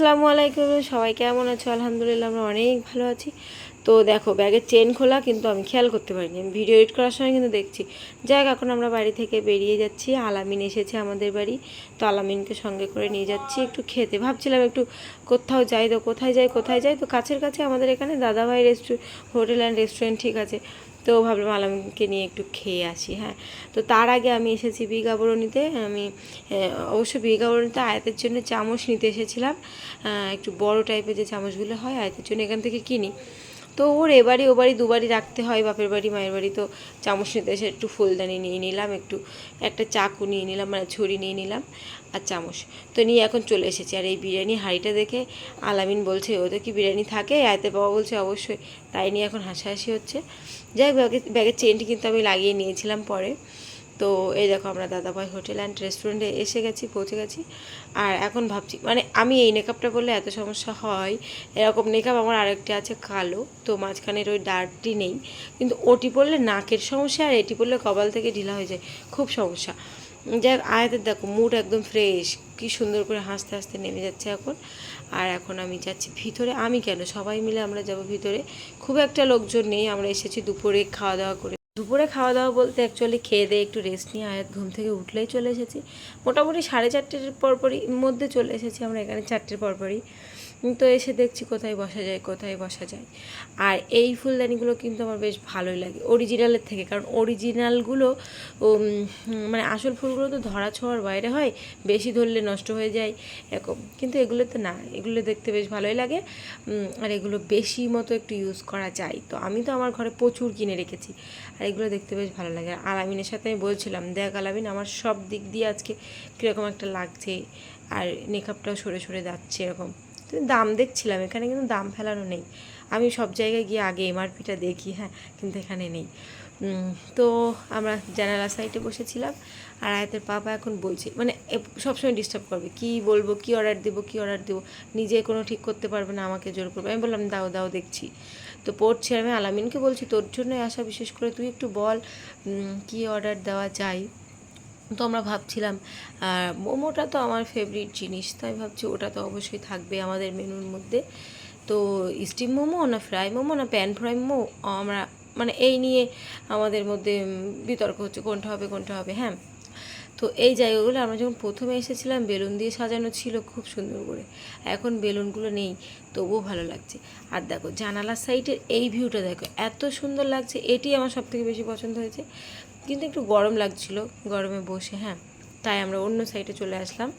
আসসালামু আলাইকুম, সবাই কেমন আছো? আলহামদুলিল্লাহ আমরা অনেক ভালো আছি। তো দেখো ব্যাগের চেন খোলা, কিন্তু আমি খেয়াল করতে পারিনি। আমি ভিডিও এডিট করার সময় কিন্তু দেখছি। যাক, এখন আমরা বাড়ি থেকে বেরিয়ে যাচ্ছি। আলামিন এসেছে আমাদের বাড়ি। তো আলামিনকে সঙ্গে করে নিয়ে যাচ্ছি একটু খেতে। ভাবছিলাম একটু কোথাও যাই তো, কোথায় যাই কোথায় যাই? তো কাছের কাছে আমাদের এখানে দাদাভাই রেস্টুরেন্ট হোটেল অ্যান্ড রেস্টুরেন্ট ঠিক আছে। তো ভাবলাম আলমকে নিয়ে একটু খেয়ে আসি হ্যাঁ। তো তার আগে আমি এসেছি বিগাবরণীতে আমি অবশ্য বিগাবরণীতে আয়াতের জন্য চামচ নিতে এসেছিলাম একটু বড় টাইপের যে চামচগুলো হয় আয়াতের জন্য এখান থেকে কিনি। তো ওর এবারই ও বাড়ি দুবারই রাখতে হয়, বাপের বাড়ি, মায়ের বাড়ি। তো চামচ নিতে এসে একটু ফুলদানি নিয়ে নিলাম, একটু, একটা চাকু নিয়ে নিলাম মানে ছুরি নিয়ে নিলাম আর চামচ। তো নিয়ে এখন চলে এসেছি। আর এই বিরিয়ানি হাঁড়িটা দেখে আলামিন বলছে ওদের কি বিরিয়ানি থাকে? আয়তে বাবা বলছে, অবশ্যই। তাই নিয়ে এখন হাসাহাসি হচ্ছে। যাই হোক ব্যাগের ব্যাগের চেনটি কিন্তু আমি লাগিয়ে নিয়েছিলাম পরে। তো এই দেখো আমরা দাদাভাই হোটেল অ্যান্ড রেস্টুরেন্টে এসে গেছি, পৌঁছে গেছি। আর এখন ভাবছি মানে আমি এই মেকআপটা করলে এত সমস্যা হয়। এরকম মেকআপ আমার আরেকটি আছে কালো, তো মাঝখানের ওই ডার্কটি নেই। কিন্তু ওটি পড়লে নাকের সমস্যা আর এটি পড়লে কপাল থেকে ঢিলা হয়ে যায়, খুব সমস্যা। যাই হোক, আয়াতের দেখো মুড একদম ফ্রেশ কি সুন্দর করে হাসতে হাসতে নেমে যাচ্ছে এখন। আর এখন আমি যাচ্ছি ভিতরে, আমি কেন? সবাই মিলে আমরা যাব ভিতরে। খুব একটা লোকজন নেই, আমরা এসেছি দুপুরে খাওয়া দাওয়া করে। দুপুরে খাওয়া দাওয়া বলতে অ্যাকচুয়ালি খেয়ে দিয়ে একটু রেস্ট নিয়ে আয়াত ঘুম থেকে উঠলেই চলে এসেছি। মোটামুটি সাড়ে চারটের পরপরই মধ্যে চলে এসেছি আমরা এখানে, চারটের পরপরই। তো এসে দেখছি কোথায় বসা যায়, কোথায় বসা যায়। আর এই ফুলদানিগুলো কিন্তু আমার বেশ ভালোই লাগে অরিজিনালের থেকে। কারণ অরিজিনালগুলো মানে আসল ফুলগুলো তো ধরা ছোঁয়ার বাইরে হয়, বেশি ধরলে নষ্ট হয়ে যায়, এরকম। কিন্তু এগুলো তো না, এগুলো দেখতে বেশ ভালোই লাগে আর এগুলো বেশি মতো একটু ইউজ করা যায়। তো আমি তো আমার ঘরে প্রচুর কিনে রেখেছি, আর এগুলো দেখতে বেশ ভালো লাগে। আর আলামিনের সাথে আমি বলছিলাম, দেখ আলামিন, আমার সব দিক দিয়ে আজকে কীরকম একটা লাগছে, আর মেকআপটাও সরে সরে যাচ্ছে, এরকম। তো দাম দেখছিলাম, এখানে কিন্তু দাম ফেলানো নেই। আমি সব জায়গায় গিয়ে আগে এমআরপিটা দেখি হ্যাঁ কিন্তু এখানে নেই। তো আমরা জানালা সাইডে বসেছিলাম, আর আয়াতের পাপা এখন বলছে মানে সবসময় ডিস্টার্ব করবে, কি বলব, কি অর্ডার দেবো, কি অর্ডার দেবো, নিজে কোনো ঠিক করতে পারবে না, আমাকে জোর করবে। আমি বললাম, দাও দাও, দেখছি। তো পড়ছি আমি আলামিনকে বলছি, তোর জন্যই আসা বিশেষ করে, তুই একটু বল কি অর্ডার দেওয়া যায়? তো আমরা ভাবছিলাম, আর মোমোটা তো আমার ফেভারিট জিনিস, তাই ভাবছি ওটা তো অবশ্যই থাকবে আমাদের মেনুর মধ্যে। তো স্টিম মোমো না ফ্রাই মোমো না প্যান ফ্রাই মোমো, আমরা মানে এই নিয়ে আমাদের মধ্যে বিতর্ক হচ্ছে, কোনটা হবে কোনটা হবে হ্যাঁ। তো এই জায়গাগুলো আমরা যখন প্রথমে এসেছিলাম, বেলুন দিয়ে সাজানো ছিল খুব সুন্দর করে। এখন বেলুনগুলো নেই, তবুও ভালো লাগছে। আর দেখো, জানালার সাইডের এই ভিউটা দেখো, এত সুন্দর লাগছে, এটি আমার সব থেকে বেশি পছন্দ হয়েছে। কিন্তু একটু গরম লাগছিল, গরমে বসে হ্যাঁ। তাই আমরা অন্য সাইডে চলে আসলাম।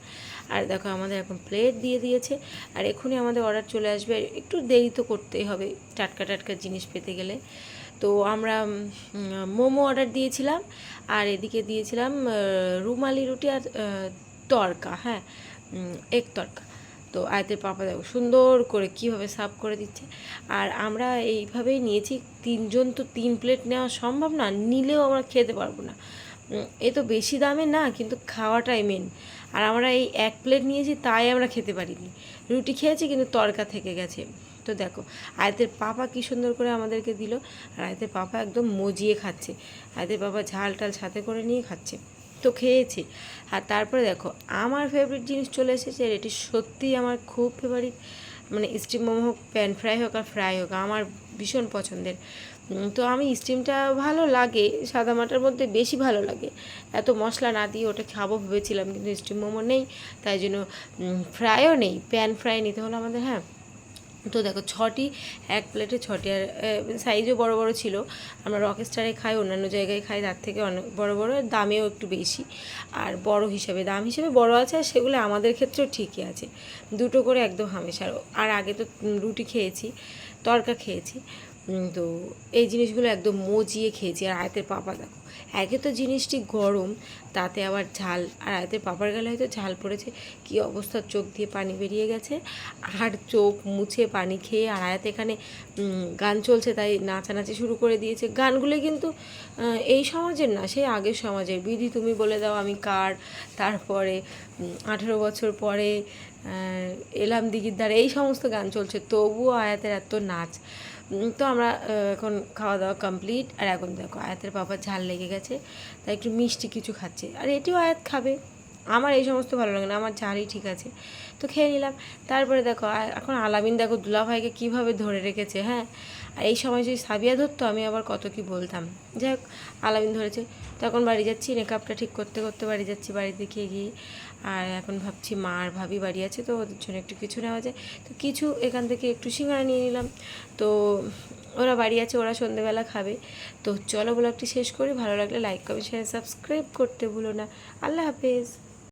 আর দেখো, আমাদের এখন প্লেট দিয়ে দিয়েছে। আর এখনই আমাদের অর্ডার চলে আসবে। একটু দেরি তো করতেই হবে টাটকা টাটকা জিনিস পেতে গেলে। তো আমরা মোমো অর্ডার দিয়েছিলাম। আর এদিকে দিয়েছিলাম রুমালি রুটি আর তরকা হ্যাঁ। এক তড়কা তো আয়তের পাপা দেখো, সুন্দর করে কীভাবে সার্ভ করে দিচ্ছে। আর আমরা এইভাবেই নিয়েছি, তিনজন তো তিন প্লেট নেওয়া সম্ভব না, নিলেও আমরা খেতে পারব না। এ তো বেশি দামে না, কিন্তু খাওয়াটাই মেন আর আমরা এই এক প্লেট নিয়েছি, তাই আমরা খেতে পারিনি। রুটি খেয়েছি, কিন্তু তড়কা থেকে গেছে। তো দেখো, আয়তের পাপা কি সুন্দর করে আমাদেরকে দিল। আর আয়তের পাপা একদম মজিয়ে খাচ্ছে। আয়তের পাপা ঝাল টাল সাথে করে নিয়ে খাচ্ছে। তো খেয়েছি। আর তারপরে দেখো, আমার ফেভারিট জিনিস চলে এসেছে, আর এটি সত্যিই আমার খুব ফেভারিট মানে স্টিম মোমো হোক প্যান ফ্রাই হোক আর ফ্রাই হোক, আমার ভীষণ পছন্দের। তো আমি স্টিমটা ভালো লাগে, সাদা মাটার মধ্যে বেশি ভালো লাগে। এত মশলা না দিয়ে ওটা খাব ভেবেছিলাম, কিন্তু স্টিম মোমো নেই, তাই জন্য ফ্রাইও নেই প্যান ফ্রাই নিতে হলো আমাদের হ্যাঁ। তো দেখো ছটি, এক প্লেটে ছটি আর সাইজও বড় বড় ছিল। আমরা রকস্টারে খাই, অন্যান্য জায়গায় খাই, তার থেকে অনেক বড় বড় দামেও একটু বেশি। আর বড় হিসাবে, দাম হিসেবে বড় আছে আর সেগুলো আমাদের ক্ষেত্রেও ঠিকই আছে। দুটো করে একদম হামেশা। আর আগে তো রুটি খেয়েছি, তরকা খেয়েছি। তো এই জিনিসগুলো একদম মজিয়ে খেয়েছি। আর আয়তের পাপা দেখো একে তো জিনিসটি গরম, তাতে আবার ঝাল, আর আয়তের পাপার গালে হয়তো ঝাল পড়েছে। কি অবস্থা, চোখ দিয়ে পানি বেরিয়ে গেছে। আর চোখ মুছে পানি খেয়ে, আর আয়াত এখানে গান চলছে, তাই নাচানাচি শুরু করে দিয়েছে। গানগুলো কিন্তু এই সমাজের না, সেই আগের সমাজের। বিধি তুমি বলে দাও আমি কার, তারপরে আঠেরো বছর পরে এলাম দিঘির দ্বারা, এই সমস্ত গান চলছে। তবুও আয়াতের এত নাচ। তো আমরা এখন খাওয়া দাওয়া কমপ্লিট আর এখন দেখো, আয়াতের বাবার ঝাল লেগে গেছে, তাই একটু মিষ্টি কিছু খাচ্ছে। আর এটিও আয়াত খাবে। আমার এই সমস্ত ভালো লাগে না, আমার ঝালই ঠিক আছে। তো খেয়ে নিলাম। তারপরে দেখো এখন আলামিন দেখো, দুলাভাইকে কীভাবে ধরে রেখেছে হ্যাঁ? আর এই সময় যদি সাবিয়া ধরতো, আমি আবার কত কি বলতাম। যাই হোক, আলামিন ধরেছে। তখন বাড়ি যাচ্ছি, মেকআপটা ঠিক করতে করতে বাড়ি যাচ্ছি বাড়ি দেখে গিয়ে। আর এখন ভাবছি মা আর ভাবি বাড়ি আছে, তো ওদের জন্য একটু কিছু নেওয়া যায়। তো কিছু এখান থেকে একটু সিঙ্গারা নিয়ে নিলাম। তো ওরা বাড়ি আছে, ওরা সন্ধেবেলা খাবে। তো চলো ব্লগটি শেষ করি। ভালো লাগলে লাইক কমেন্ট শেয়ার সাবস্ক্রাইব করতে ভুলো না। আল্লাহ হাফেজ।